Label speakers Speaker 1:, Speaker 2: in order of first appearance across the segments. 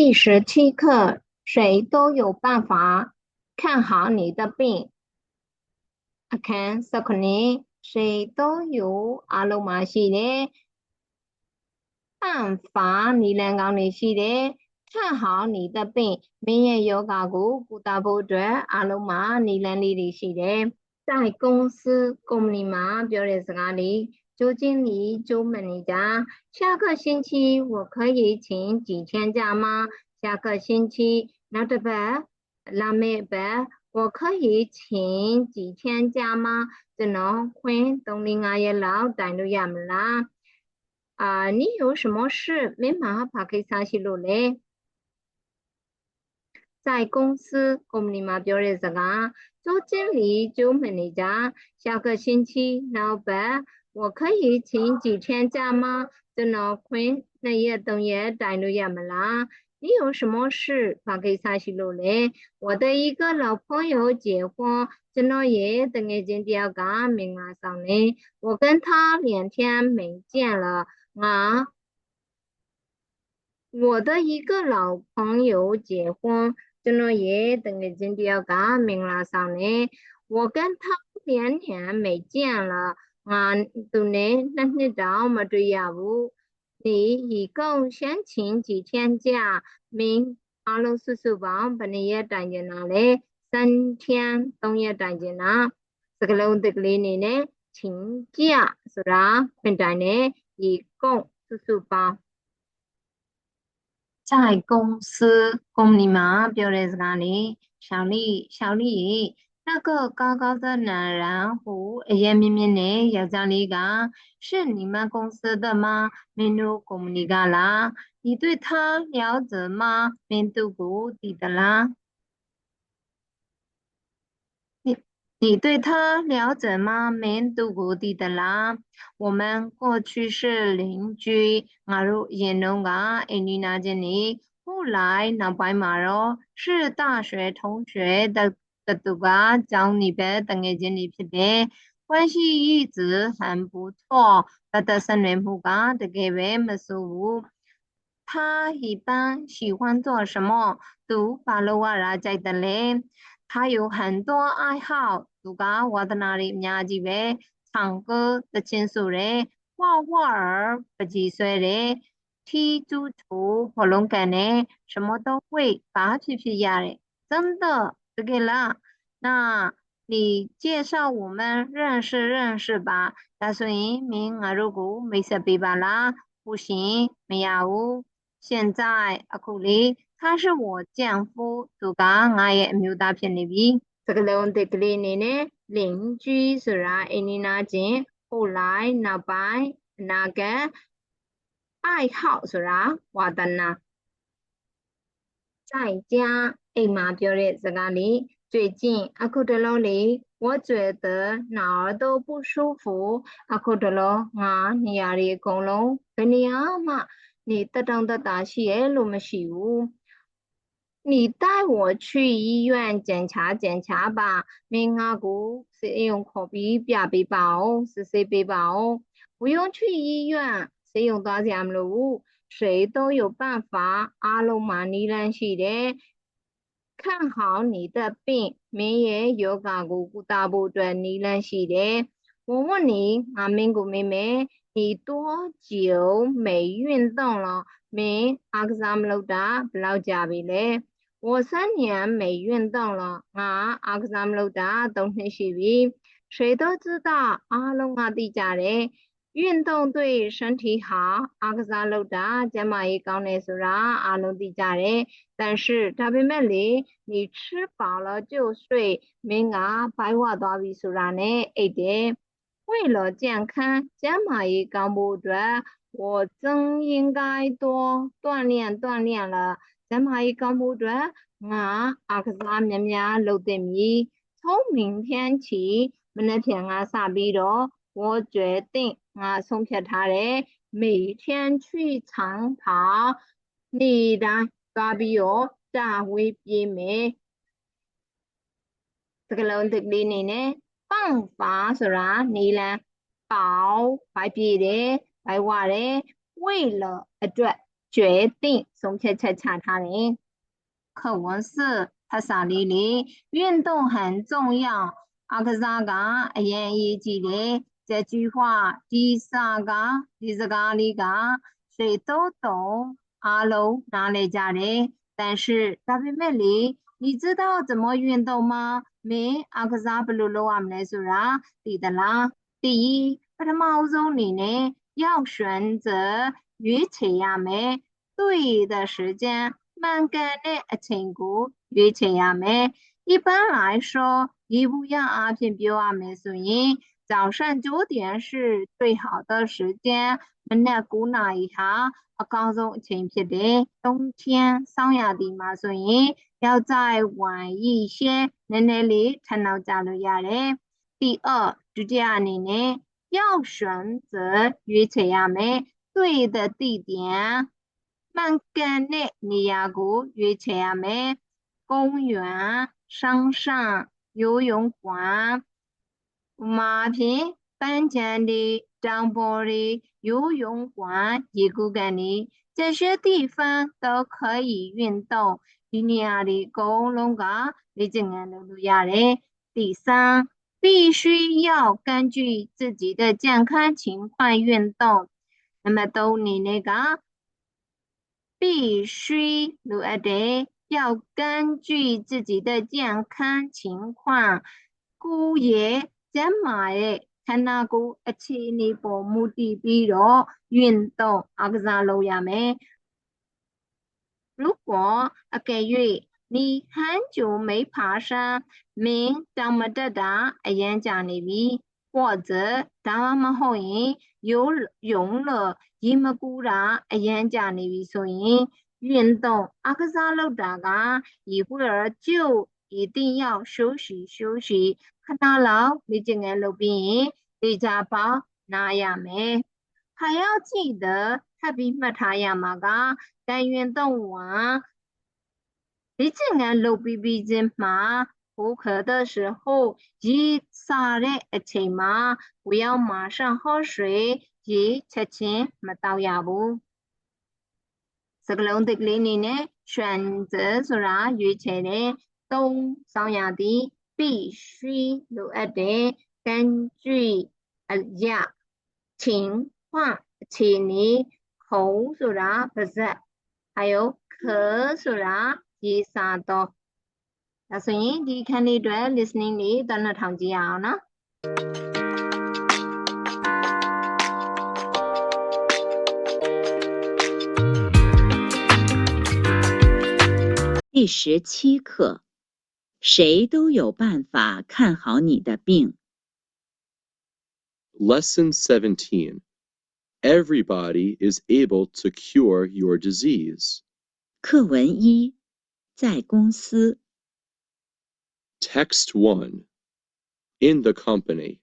Speaker 1: 第十七课，谁都有办法看好你的病。阿看，说可能谁都有阿罗马系的办法，你能讲你系的看好你的病。明也有个股股大部队阿罗玛，你能力的系的，在公司公里嘛，表的是哪里？周经理，周美丽家，下个星期我可以请几天假吗？下个星期，not bad，那没吧我可以请几天假吗？只能混动力啊也老单独也没啦。啊，你有什么事？没嘛，怕给啥西路嘞？在公司，我们立马表的这个，周经理，周美丽家，下个星期，not bad。我可以请几天假吗？真的困，那夜等也带路也没啦。你有什么事？发给啥西路嘞？我的一个老朋友结婚，真的也等眼睛第二个明晚上嘞。我跟他两天没见了啊。我的一个老朋友结婚，真的也等眼睛第二个明晚上嘞。我跟他两天没见了。 啊，都呢，那你找么对呀？不，你一共先请几天假？明阿龙叔叔帮把你也带进来嘞，三天都也带进来。这个龙这个里呢，请假是吧？现在呢，一共叔叔帮在公司公里嘛，表的是哪里？小丽，小丽。 那个高高的男人和艳绵绵的要长的个，是你们公司的吗？没有公里个啦，你对他了解吗？没读过的啦。你你对他了解吗？没读过的啦。我们过去是邻居，我如演弄个爱你那经理，后来那白马肉是大学同学的。 这都个教你别等眼睛里皮的，关系一直很不错。他的生人不讲的给为没收入。他一般喜欢做什么？读巴罗瓦拉在的嘞。他有很多爱好，都讲我的那里年纪呗，唱歌的轻松嘞，画画儿不几岁嘞，踢足球、活龙杆嘞，什么都会，发皮皮呀嘞，真的。 这个了，那你介绍我们认识认识吧。大所以，明阿如果没设备吧啦，不行，没有。现在阿库里他是我丈夫，杜刚我也没有大片那边。这个问题这里呢，邻居是啊，你那近，后来那边那个爱好是啊，我的呢，在家。 哎妈，表的这个里最近阿库德罗里，我觉得哪儿都不舒服。阿库德罗啊，你压力公龙跟你阿妈，你得当的大些路么事务？你带我去医院检查检查吧。明阿姑是用可比比背包，是谁背包？不用去医院，是用大家路，谁都有办法。阿鲁玛尼人系的。 看好你的病，明也有个姑姑大部分你认识的。我问你，阿明姑妹妹，你多久没运动了？明阿克萨姆老大不老家比嘞？我三年没运动了。啊，阿克萨姆老大冬天洗比，谁都知道阿龙阿弟家嘞。 运动对身体好，阿克萨鲁达肩膀一高内苏拉阿努迪家人，但是他比美丽，你吃饱了就睡，明啊白话大比苏拉呢一点。为了健康，肩膀一高不转，我真应该多锻炼锻炼了。肩膀一高不转，啊阿克萨咩咩露点米，从明天起，明天啊啥比咯？ 我决定啊，送给他的每天去长跑，你的大比我大会变美。这个问题里呢，方法是啥？你呢？跑快比的，快话的，为了呃对，决定送去吃其他人。课文四，他萨里里，运动很重要。阿克萨嘎，言语激励。这句话第三个、第四个里个，谁都懂。阿鲁哪里家的？但是大比美丽，你知道怎么运动吗？没阿克萨布鲁鲁阿姆来说啦，记得啦。第一，把它毛中里呢，要选择越迟呀没对的时间，慢干的成果越迟呀没。一般来说，一不要阿片表阿没所以。 早上九点是最好的时间。们那估那一下，我告诉前片的冬天上亚的嘛，所以要再晚一些，在那里才能加入亚嘞。第二，就这样的呢，要选择约测亚美对的地点。慢跟的尼亚古约测亚美公园、商场、游泳馆。马平搬家的张伯的游泳馆、一个干的这些地方都可以运动。今年的公路噶，你今年的路亚嘞。第三，必须要根据自己的健康情况运动。那么到你那个，必须路亚的要根据自己的健康情况，姑爷。 ကျန်းမာတဲ့ခန္ဓာကိုယ်အခြေအနေပေါ်မူတည်ပြီးတော့运动အားကစားလုပ်ရမယ်如果အကယ်၍你很久没爬山မင်းတောင်မတက်တာအရန်ကြာနေပြီ或者ဒါမှမဟုတ်ရင်游泳了ရေမကူးတာအရန်ကြာနေပြီဆိုရင်运动အားကစားလုပ်တာက一会儿就 一定要休息休息ခဏလောက်လေ့ကျင့်ခန်းလုပ်ပြီးရင်တေချာပေါင်းနားရမယ်။还要记得ထပ်ပြီးမှတ်ထားရမှာကတန်ရင်တော့ဝါလေ့ကျင့်ခန်းလုပ်ပြီးပြီးချင်းမှာ口渴的时候，一撒တဲ့အချိန်မှာ不要马上喝水，ရေချက်ချင်းမတောက်ရဘူး။စကလုံးတစ်လေးနေနဲ့选择ဆိုတာရွေးချယ်တဲ့ သုံးဆောင်ရသည်必须လိုအပ်တဲ့根据အရာ情况အခြေအနေ口ဆိုတာပါဇက်还有可ဆိုတာရေးစားတော့ဒါဆိုရင်ဒီခန်းလေးအတွက် listening လေးတနထောင်ကြည့်ရအောင်နော်
Speaker 2: 第十七课。 谁都有办法看好你的病。
Speaker 3: Lesson 17 Everybody is able to cure your disease.
Speaker 2: 课文一，在公司。
Speaker 3: Text 1 In the company.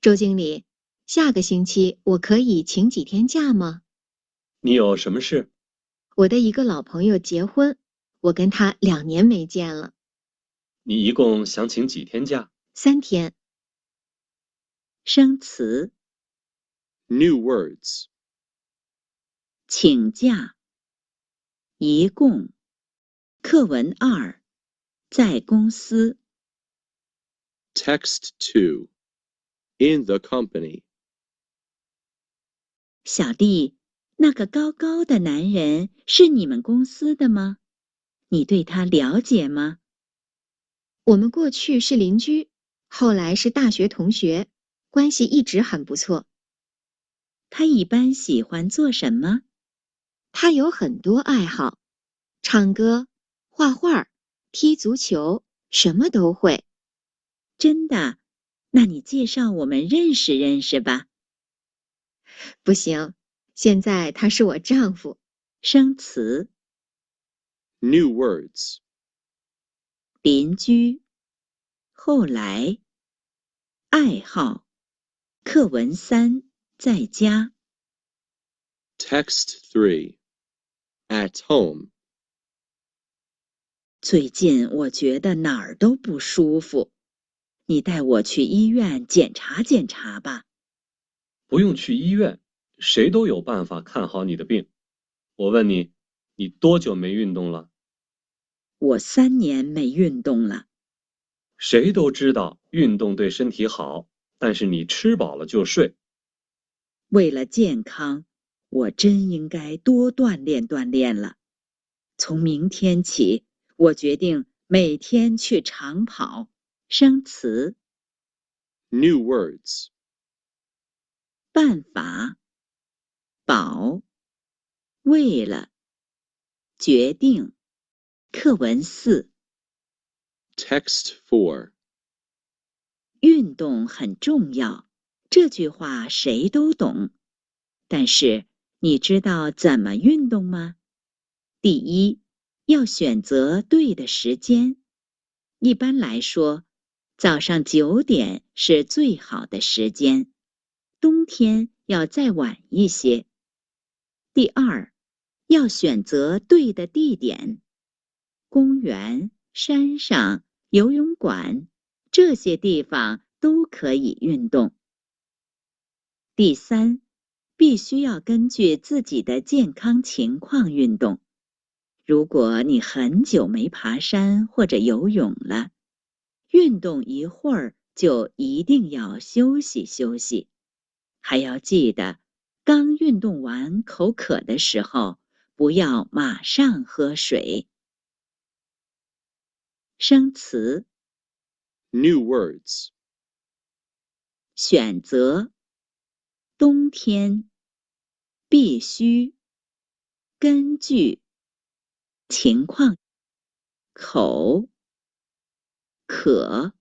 Speaker 4: 周经理，下个星期我可以请几天假吗？
Speaker 5: 你有什么事？
Speaker 4: 我的一个老朋友结婚。 我跟他两年没见了。
Speaker 5: 你一共想请几天假？
Speaker 4: 三天。
Speaker 2: 生词。
Speaker 3: New words。
Speaker 2: 请假。一共。课文二。在公司。
Speaker 3: Text two。In the company。
Speaker 2: 小弟，那个高高的男人是你们公司的吗？你对他了解吗？
Speaker 4: 我们过去是邻居，后来是大学同学，关系一直很不错。
Speaker 2: 他一般喜欢做什么？
Speaker 4: 他有很多爱好，唱歌、画画、踢足球，什么都会。
Speaker 2: 真的？那你介绍我们认识认识吧。
Speaker 4: 不行，现在他是我丈夫。
Speaker 2: 生词。
Speaker 3: New words。
Speaker 2: 邻居。后来。爱好。课文三，在家。
Speaker 3: Text three。At home。
Speaker 2: 最近我觉得哪儿都不舒服，你带我去医院检查检查吧。
Speaker 5: 不用去医院，谁都有办法看好你的病。我问你，你多久没运动了？
Speaker 2: 我三年没运动了。
Speaker 5: 谁都知道运动对身体好，但是你吃饱了就睡。
Speaker 2: 为了健康，我真应该多锻炼锻炼了。从明天起，我决定每天去长跑。生词
Speaker 3: New words.
Speaker 2: 办法，保，为了，决定，课文四
Speaker 3: ，Text four
Speaker 2: 运动很重要，这句话谁都懂。但是你知道怎么运动吗？第一，要选择对的时间。一般来说，早上九点是最好的时间，冬天要再晚一些。第二，要选择对的地点，公园、山上、游泳馆这些地方都可以运动。第三，必须要根据自己的健康情况运动。如果你很久没爬山或者游泳了，运动一会儿就一定要休息休息。还要记得，刚运动完口渴的时候，不要马上喝水。生词。
Speaker 3: New words.
Speaker 2: 选择，冬天，必须，根据，情况，口，渴。